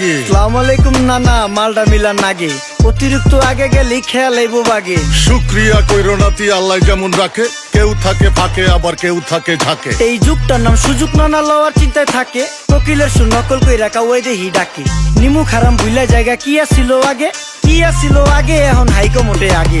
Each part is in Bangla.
আলাইকুম নানা মালডা মিলান নাগে। অতিরিক্ত আগে গেলে খেয়াল আইব বাগে। শুক্রিয়া কইরো নাতি আল্লাহ যেমন রাখে কেউ থাকে ফাঁকে আবার কেউ থাকে ঝাঁকে। এই যুগটার নাম সুযোগ নানা লওয়ার চিন্তায় থাকে। কোকিলের সু নকল কই রাখা ওই দেহি ডাকে। নিমু খারাম ভুলা জায়গা কি আসিল আগে? কি আসিল আগে? এখন হাইকো মোটে আগে।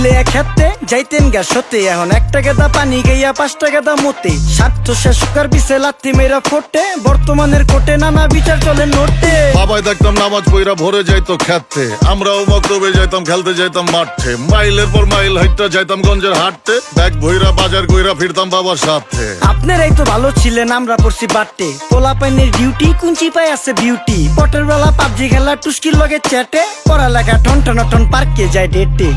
নিলে এক হাতে যাইতেন গা সতে। এখন একটা গেদা পানি গাইয়া পাঁচটা গেদা মতে। স্বার্থ শেষ কার বিছে লাত্তি মেয়েরা ফোটে। বর্তমানের কোটে নানা বিচার চলে নোটে বাবাই দেখতাম নামাজ পইরা ভরে যাইতো খেতে। আমরাও মক্তবে যাইতাম খেলতে যাইতাম মাঠে। মাইলের পর মাইল হাইটটা যাইতাম গঞ্জের হাটতে ব্যাগ ভইরা বাজার কইরা ফিরতাম বাবার সাথে। আপনারাই তো ভালো ছিলেন আমরা পড়ছি বাট্টে পোলা পাইনের ডিউটি কুঞ্চি পাই আছে বিউটি। পটের বেলা পাবজি খেলা টুস্কির লগে চ্যাটে। পড়ালেখা টন টন টন পার্কে যায় ডেটে।